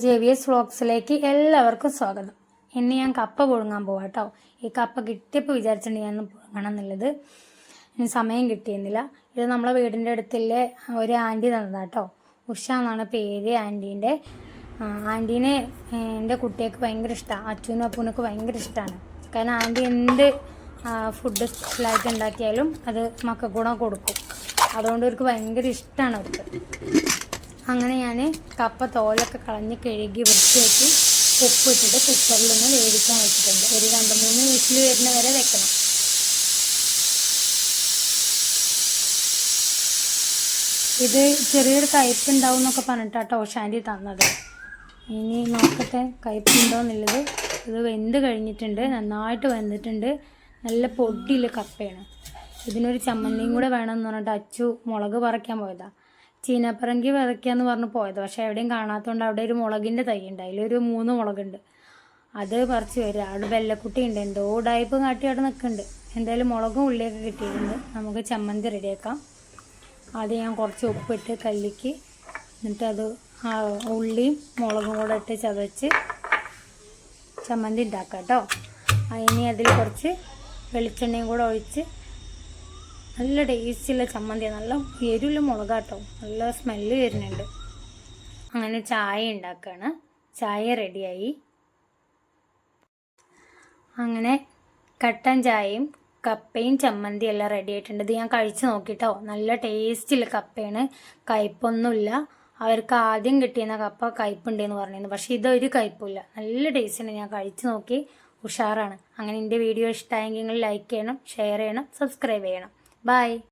J V S വ്ളോഗ്സിലേക്ക് എല്ലാവർക്കും സ്വാഗതം. ഇന്ന് ഞാൻ കപ്പ പുഴുങ്ങാൻ പോവാം കേട്ടോ ഈ കപ്പ കിട്ടിയപ്പോൾ വിചാരിച്ചിട്ടുണ്ട് ഞാൻ പുഴുങ്ങണം എന്നുള്ളത് ഇനി സമയം കിട്ടിയിരുന്നില്ല. ഇത് നമ്മളെ വീടിന്റെ അടുത്തുള്ള ഒരു ആന്റി തന്നതാണ് കേട്ടോ ഉഷ എന്നാണ് പേര് ആന്റീന്റെ ആന്റീനെ എന്റെ കുട്ടികൾക്ക് ഭയങ്കര ഇഷ്ടമാണ് അച്ഛനും അപ്പൂനൊക്കെ ഭയങ്കര ഇഷ്ടമാണ് കാരണം ആന്റി എന്ത് ഫുഡ് സ്പെഷ്യലായിട്ട് ഉണ്ടാക്കിയാലും അത് മക്കൾക്കൂടെ കൊടുക്കും. അതുകൊണ്ട് അവർക്ക് ഭയങ്കര ഇഷ്ടമാണ് അവർക്ക്. അങ്ങനെ ഞാൻ കപ്പ തോലൊക്കെ കളഞ്ഞ് കഴുകി വൃത്തിയാക്കി ഉപ്പിട്ടിട്ട് കുക്കറിലൊന്ന് വേവിക്കാൻ വെച്ചിട്ടുണ്ട്. ഒരു രണ്ട് മൂന്ന് വീട്ടിൽ വരുന്ന വരെ വെക്കണം. ഇത് ചെറിയൊരു കയ്പ് ഉണ്ടാവും എന്നൊക്കെ പറഞ്ഞിട്ടാട്ടോ ഷാൻഡി തന്നത്. ഇനി നോക്കട്ടെ കയ്പ് എന്നുള്ളത്. ഇത് വെന്ത് കഴിഞ്ഞിട്ടുണ്ട് നന്നായിട്ട് വെന്തിട്ടുണ്ട്. നല്ല പൊടിയിൽ കപ്പയാണ്. ഇതിനൊരു ചമ്മന്തിയും കൂടെ വേണമെന്ന് പറഞ്ഞിട്ട് അച്ചു മുളക് പറിക്കാൻ പോയതാ. ചീനപ്പറങ്കി വിതയ്ക്കാന്ന് പറഞ്ഞ് പോയത്. പക്ഷെ എവിടെയും കാണാത്തതുകൊണ്ട് അവിടെ ഒരു മുളകിന്റെ തൈ ഉണ്ട് അതിലൊരു മൂന്ന് മുളകുണ്ട്. അത് പറിച്ച് വരിക അവിടെ വെള്ളക്കുട്ടി ഉണ്ട്. എന്തോ ഉടായ്പ് കാട്ടി അവിടെ നിൽക്കുന്നുണ്ട്. എന്തായാലും മുളകും ഉള്ളിയൊക്കെ കിട്ടിയിട്ടുണ്ട്. നമുക്ക് ചമ്മന്തി റെഡിയാക്കാം. അത് ഞാൻ കുറച്ച് ഉപ്പിട്ട് കല്ലിക്ക് എന്നിട്ട് അത് ഉള്ളിയും മുളകും കൂടെ ഇട്ട് ചതച്ച് ചമ്മന്തി ഉണ്ടാക്കാം കേട്ടോ. അതിന് അതിൽ കുറച്ച് വെളിച്ചെണ്ണയും കൂടെ ഒഴിച്ച് നല്ല ടേസ്റ്റുള്ള ചമ്മന്തിയാണ് നല്ല എരിവുള്ള മുളകാട്ടോ. നല്ല സ്മെല്ല് വരുന്നുണ്ട്. അങ്ങനെ ചായ ഉണ്ടാക്കുകയാണ് ചായ റെഡിയായി അങ്ങനെ കട്ടൻ ചായയും കപ്പയും ചമ്മന്തി എല്ലാം റെഡി ആയിട്ടുണ്ട്. ഇത് ഞാൻ കഴിച്ചു നോക്കിട്ടോ. നല്ല ടേസ്റ്റില്ല കപ്പയാണ്. കയ്പൊന്നുമില്ല. അവർക്ക് ആദ്യം കിട്ടിയിരുന്ന കപ്പ കയ്പുണ്ടെന്ന് പറഞ്ഞിരുന്നു. പക്ഷേ ഇതൊരു കയ്പില്ല നല്ല ടേസ്റ്റാണ് ഞാൻ കഴിച്ചു നോക്കി. ഉഷാറാണ്. അങ്ങനെ എന്റെ വീഡിയോ ഇഷ്ടമായെങ്കിൽ ലൈക്ക് ചെയ്യണം ഷെയർ ചെയ്യണം സബ്സ്ക്രൈബ് ചെയ്യണം. Bye!